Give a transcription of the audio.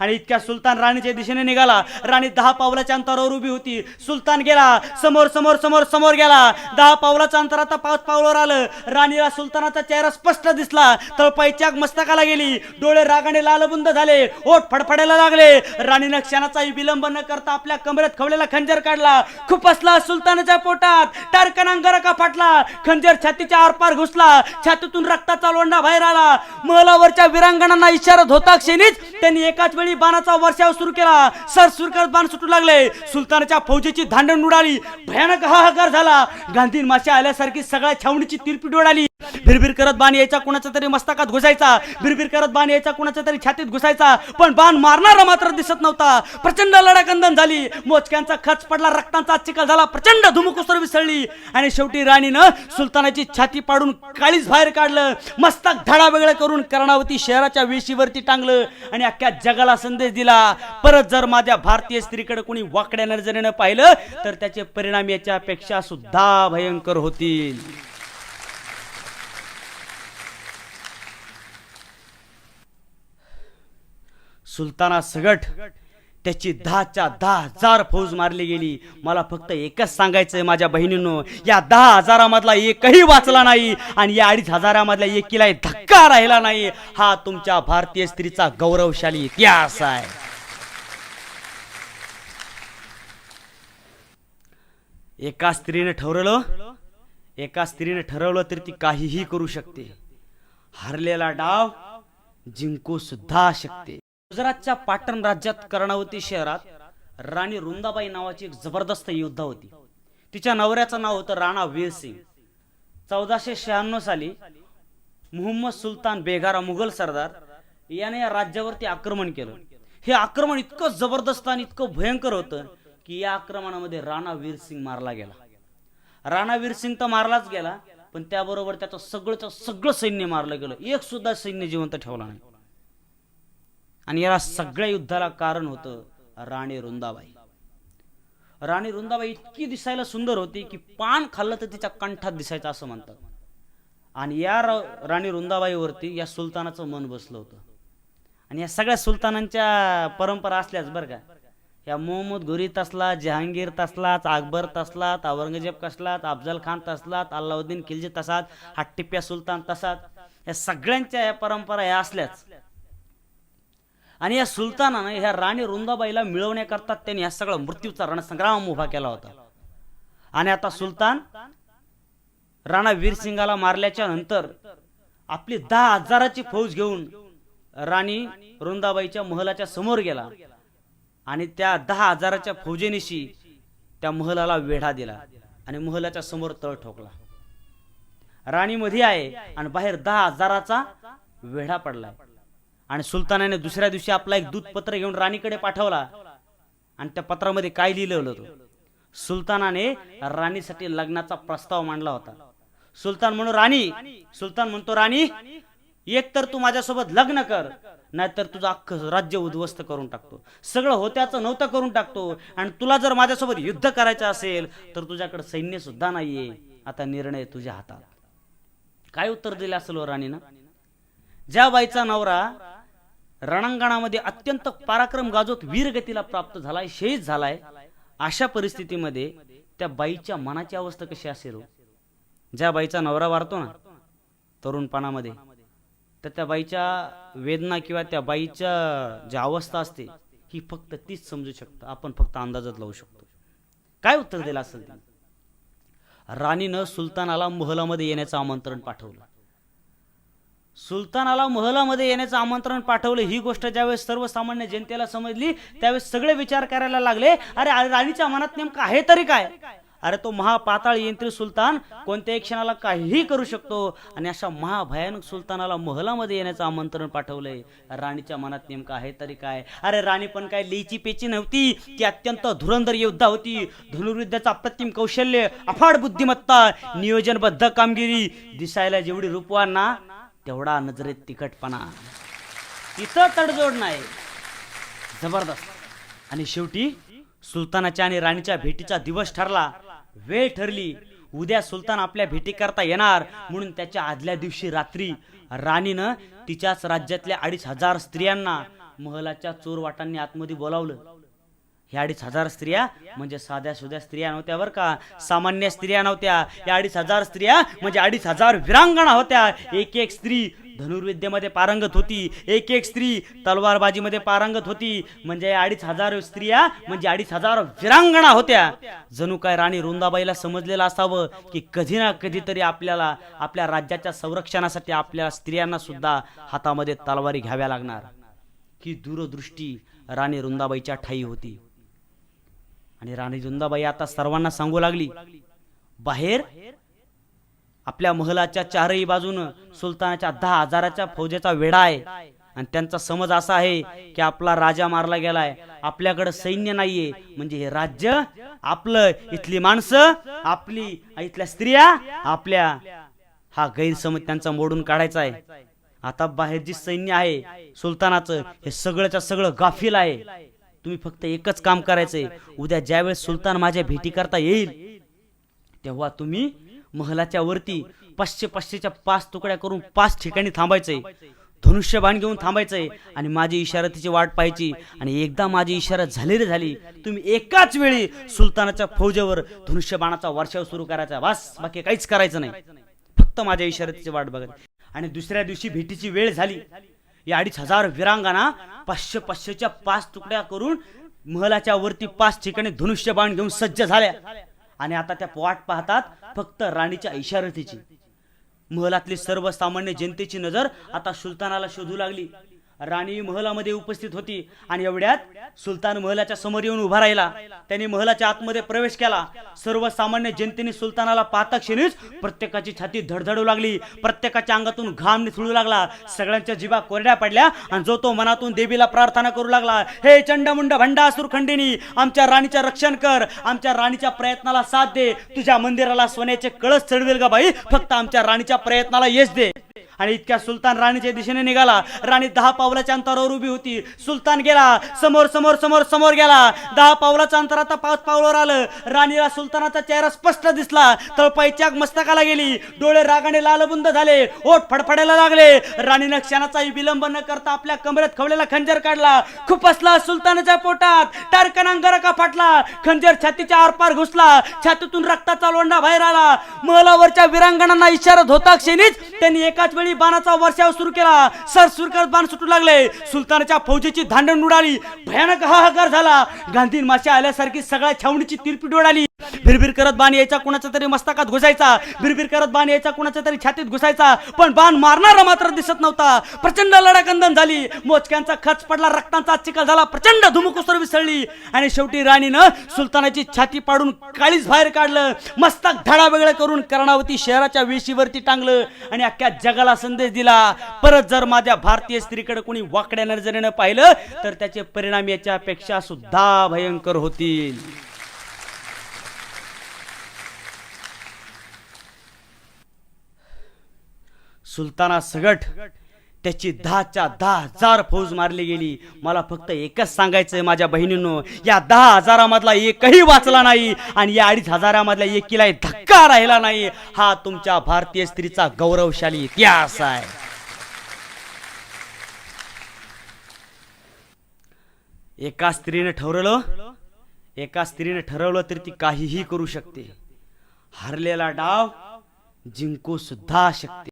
आणि इतक्या सुलतान राणीच्या दिशेने निघाला. राणी दहा पावलाच्या अंतरावर उभी होती. सुलतान गेला. समोर समोर समोर समोर गेला. दहा पावलाच्या अंतर आता पाच पावलावर आलं. राणीला सुलतानाचा चेहरा स्पष्ट दिसला. तळपाईच्या मस्तकाला गेली. डोळे रागाने लालबुंद झाले. ओठ फडफडायला लागले. राणीनं क्षणाचाही विलंब न करता आपल्या कमरेत खवलेला खंजर काढला. खुपसला सुलतानाच्या पोटात. टारकन अंगरका फाटला. खंजर छातीच्या आरपार घुसला. छातीतून रक्ताचा लोंडा बाहेर आला. महलावरच्या विरांगणांना इशारत होता क्षणीच त्यांनी एकाच वेळी बाणाचा वर्षाव सुरू केला. सर सुरकर बाण सुटू लागले. सुलतानाच्या फौजेची धांडण उडाली. भयानक हाहाकार झाला. गांधी माशा आल्यासारखी सगळ्या छावणीची तिरपीट उडाली भिरभिर करत बाण यायचा कुणाच्या तरी मस्तकात घुसायचा. भिरभिर करत बाण यायचा कुणाच्या तरी छातीत घुसायचा. पण बाण मारणारा मात्र दिसत नव्हता. प्रचंड लढाकंदन झाली. मोजक्यांचा खच पडला रक्तांचा चिखल झाला प्रचंड धुमुकुसर विसळली. आणि शेवटी राणीनं सुलतानाची छाती पाडून काळीच बाहेर काढलं. मस्तक धडा वेगळं करून कर्णावती शहराच्या वेशीवरती टांगलं आणि अख्ख्या जगाला संदेश दिला. परत जर माझ्या भारतीय स्त्रीकडे कोणी वाकड्या नजरेनं पाहिलं तर त्याचे परिणाम याच्यापेक्षा सुद्धा भयंकर होतील. सुलताना सगट त्याची दहाच्या दहा हजार फौज मारली गेली. मला फक्त एकच सांगायचंय माझ्या बहिणींनो या दहा हजारामधला एकही वाचला नाही आणि या अडीच हजारामधल्या एकीलाही धक्का राहिला नाही. हा तुमच्या भारतीय स्त्रीचा गौरवशाली इतिहास आहे. एका स्त्रीने ठरवलं एका स्त्रीने ठरवलं तर ती काहीही करू शकते. हरलेला डाव जिंकू सुद्धा शकते. गुजरातच्या पाटण राज्यात कर्णावती शहरात राणी रुंदाबाई नावाची एक जबरदस्त योद्धा होती. तिच्या नवऱ्याचं नाव होतं राणा वीर सिंग चौदाशे शहाण्णव साली मुहम्मद सुलतान बेगारा मुघल सरदार याने या राज्यावरती आक्रमण केलं. हे आक्रमण इतकं जबरदस्त आणि इतकं भयंकर होतं की या आक्रमणामध्ये राणा वीर सिंग मारला गेला. राणा वीर सिंग तर मारलाच गेला पण त्याबरोबर त्याचं सगळंच सगळं सैन्य मारलं गेलं. एक सुद्धा सैन्य जिवंत ठेवला नाही. आणि याला सगळ्या युद्धाला कारण होतं राणी रुंदाबाई. राणी रुंदाबाई इतकी दिसायला सुंदर होती की पान खाल्लं तर तिच्या कंठात दिसायचं असं म्हणतात. आणि या राणी रुंदाबाईवरती या सुलतानाचं मन बसलं होतं. आणि या सगळ्या सुलतानांच्या परंपरा असल्याच बरं का. या मोहम्मद घुरी तसला जहांगीर तसलाच अकबर तसलात औरंगजेब कसलात अफजल खान तसलात अल्लाउद्दीन खिलजी तसात हा टिप्या सुलतान तसात या सगळ्यांच्या या परंपरा या असल्याच. आणि या सुलतानानं ह्या राणी रुंदाबाईला मिळवण्याकरता त्यांनी या सगळा मृत्यूचा रणसंग्राम उभा केला होता. आणि आता सुलतान राणा वीरसिंगाला मारल्याच्या नंतर आपली दहा हजाराची फौज घेऊन राणी रुंदाबाईच्या महलाच्या समोर गेला आणि त्या दहा हजाराच्या फौजेनिशी त्या महलाला वेढा दिला आणि महलाच्या समोर तळ ठोकला. राणी मध्ये आहे आणि बाहेर दहा हजाराचा वेढा पडलाय. आणि सुलतानाने दुसऱ्या दिवशी आपला एक दूध पत्र घेऊन राणीकडे पाठवला. आणि त्या पत्रामध्ये काय लिहिलं होतं? सुलतानाने राणीसाठी लग्नाचा प्रस्ताव मांडला होता. सुलतान म्हणून राणी सुलतान म्हणतो राणी एक तर तू माझ्यासोबत लग्न कर नाहीतर तुझं अख्खं राज्य उद्ध्वस्त करून टाकतो. सगळं होत्याचं नव्हतं करून टाकतो. आणि तुला जर माझ्यासोबत युद्ध करायचं असेल तर तुझ्याकडे सैन्य सुद्धा नाहीये. आता निर्णय तुझ्या हातात. काय उत्तर दिलं असेल हो राणीनं? ज्या बाईचा नवरा रणांगणामध्ये अत्यंत पराक्रम गाजवत वीरगतीला प्राप्त झालाय शहीद झालाय. अशा परिस्थितीमध्ये त्या बाईच्या मनाची अवस्था कशी असेल हो? ज्या बाईचा नवरा वारतो ना तरुणपणामध्ये तर त्या बाईच्या वेदना किंवा त्या बाईच्या जी अवस्था असते ही फक्त तीच समजू शकतं. आपण फक्त अंदाजात लावू शकतो. काय उत्तर दिलं असेल राणीनं सुलतानाला मोहलामध्ये येण्याचं आमंत्रण पाठवलं. सुलतानाला महलामध्ये येण्याचं आमंत्रण पाठवलं. ही गोष्ट ज्यावेळेस सर्वसामान्य जनतेला समजली त्यावेळेस सगळे विचार करायला लागले. अरे राणीच्या मनात नेमकं आहे तरी काय? अरे तो महापाताळ यंत्री सुलतान कोणत्याही क्षणाला काहीही करू शकतो. आणि अशा महाभयानक सुलतानाला महलामध्ये येण्याचं आमंत्रण पाठवलंय. राणीच्या मनात नेमकं आहे तरी काय? अरे राणी पण काय लेची पेची नव्हती? ती अत्यंत धुरंधर योद्धा होती. धनुर्विद्याचा अप्रतिम कौशल्य अफाड बुद्धिमत्ता नियोजनबद्ध कामगिरी. दिसायला जेवढी रूपवान ना तेवढा नजरेत तिखटपणा. तिथं तडजोड नाही. जबरदस्त. आणि शेवटी सुलतानाच्या आणि राणीच्या भेटीचा दिवस ठरला. वेळ ठरली. उद्या सुलतान आपल्या भेटी करता येणार. म्हणून त्याच्या आदल्या दिवशी रात्री राणीनं तिच्याच राज्यातल्या अडीच हजार स्त्रियांना महलाच्या चोरवाटांनी आतमध्ये बोलावलं. ह्या अडीच हजार स्त्रिया म्हणजे साध्या सुध्या स्त्रिया नव्हत्या बरं का. सामान्य स्त्रिया नव्हत्या. या अडीच हजार स्त्रिया म्हणजे अडीच हजार विरांगणा होत्या. एक एक स्त्री धनुर्विद्येमध्ये पारंगत होती. एक एक स्त्री तलवारबाजीमध्ये पारंगत होती. म्हणजे अडीच हजार स्त्रिया म्हणजे अडीच हजार विरांगणा होत्या. जणू काय राणी रुंदाबाईला समजलेलं असावं की कधी ना कधीतरी आपल्याला आपल्या राज्याच्या संरक्षणासाठी आपल्या स्त्रियांना सुद्धा हातामध्ये तलवारी घ्याव्या लागणार. ही दूरदृष्टी राणी रुंदाबाईच्या ठाई होती. आणि राणी जुंदाबाई आता सर्वांना सांगू लागली बाहेर आपल्या महलाच्या चारही बाजूनं सुलतानाच्या दहा हजाराच्या फौजेचा वेढा आहे. आणि त्यांचा समज असा आहे की आपला राजा मारला गेलाय आपल्याकडे सैन्य नाहीये. म्हणजे हे राज्य आपलं इथली माणसं आपली इथल्या स्त्रिया आपल्या. हा गैरसमज त्यांचा मोडून काढायचा आहे. आता बाहेर जी सैन्य आहे सुलतानाचं हे सगळंच्या सगळं गाफील आहे. तुम्ही फक्त एकच काम करायचंय. उद्या ज्यावेळेस सुलतान माझ्या भेटी करता येईल तेव्हा तुम्ही महलाच्या वरती पाचशे पाचशेच्या पाच तुकड्या करून पाच ठिकाणी थांबायचंय. धनुष्यबाण घेऊन थांबायचंय आणि माझी इशारतीची वाट पाहायची आणि एकदा माझी इशारत झालेली झाली तुम्ही एकाच वेळी सुलतानाच्या फौजेवर धनुष्यबाणाचा वर्षाव सुरू करायचा. वास बाकी काहीच करायचं नाही. फक्त माझ्या इशारतीची वाट बघायची आणि दुसऱ्या दिवशी भेटीची वेळ झाली. या अडीच हजार विरांगाना पाचशे पाचशेच्या पाच तुकड्या करून महलाच्या वरती पाच ठिकाणी धनुष्य बाण घेऊन सज्ज झाल्या. आणि आता त्या वाट पाहतात फक्त राणीच्या इशारतीची. महलातली सर्वसामान्य जनतेची नजर आता सुलतानाला शोधू लागली. राणी महलामध्ये उपस्थित होती आणि एवढ्यात सुलतान महलाच्या समोर येऊन उभा राहिला. त्यांनी महलाच्या आतमध्ये प्रवेश केला. सर्वसामान्य जनतेने सुलतानाला पाहता क्षणीच प्रत्येकाची छाती धडधडू लागली. प्रत्येकाच्या अंगातून घाम निथळू लागला. सगळ्यांच्या जीवा कोरड्या पडल्या आणि जो तो मनातून देवीला प्रार्थना करू लागला हे चंडमुंड भंडासूर खंडिनी आमच्या राणीचं रक्षण कर. आमच्या राणीच्या प्रयत्नाला साथ दे. तुझ्या मंदिराला सोन्याचे कळस चढवेल का बाई. फक्त आमच्या राणीच्या प्रयत्नाला यश दे. आणि इतक्या सुलतान राणीच्या दिशेने निघाला. राणी दहा पावलाच्या अंतरावर उभी होती. सुलतान गेला. समोर समोर समोर समोर गेला. दहा पावलाचं अंतर आता पाच पावलावर आलं. राणीला सुलतानाचा चेहरा स्पष्ट दिसला. तळपाईच्या मस्तकाला गेली. डोळे रागाने लालबुंद झाले. ओठ फडफडायला लागले. राणीनं क्षणाचाही विलंब न करता आपल्या कमरेत खवलेला खंजर काढला. खूप असला सुलतानाच्या पोटात. टारकन अंगारका फाटला. खंजर छातीच्या आरपार घुसला. छातीतून रक्ताचा लोंडा बाहेर आला. महलावरच्या विरांगणांना इशारत होता. क्षणीच त्यांनी एकाच वेळी बाणाचा वर्षाव सुरू केला. सर सुरकर बाण सुटू लागले. सुलतानाच्या फौजेची धांडण उडाली. भयानक हाहाकार झाला. गांधी माशा आल्यासारखी सगळ्या छावणीची तिरपीट उडाली. भिरभिर करत बाण यायचा कुणाच्या तरी मस्तकात घुसायचा. भिरभिर करत बाण यायचा कुणाच्या तरी छातीत घुसायचा. पण बाण मारणारा मात्र दिसत नव्हता. प्रचंड लढाकंदन झाली. मोजक्यांचा खच पडला. रक्तांचा चिखल झाला. प्रचंड धुमुकुसर विसळली. आणि शेवटी राणीनं सुलतानाची छाती पाडून काळीच बाहेर काढलं. मस्तक धडा वेगळं करून कर्णावती शहराच्या वेशीवरती टांगलं. आणि अख्ख्या जगाला संदेश दिला. परत जर माझ्या भारतीय स्त्रीकडे कोणी वाकड्या नजरेनं पाहिलं तर त्याचे परिणाम याच्यापेक्षा सुद्धा भयंकर होतील. सुलताना सगट त्याची दहाच्या दहा हजार फौज मारली गेली. मला फक्त एकच सांगायचंय माझ्या बहिणींनो या दहा हजारामधला एकही वाचला नाही आणि या अडीच हजारामधल्या एकीलाही धक्का राहिला नाही. हा तुमच्या भारतीय स्त्रीचा गौरवशाली इतिहास आहे. एका स्त्रीने ठरवलं एका स्त्रीने ठरवलं तर ती काहीही करू शकते. हरलेला डाव जिंकू सुद्धा शकते.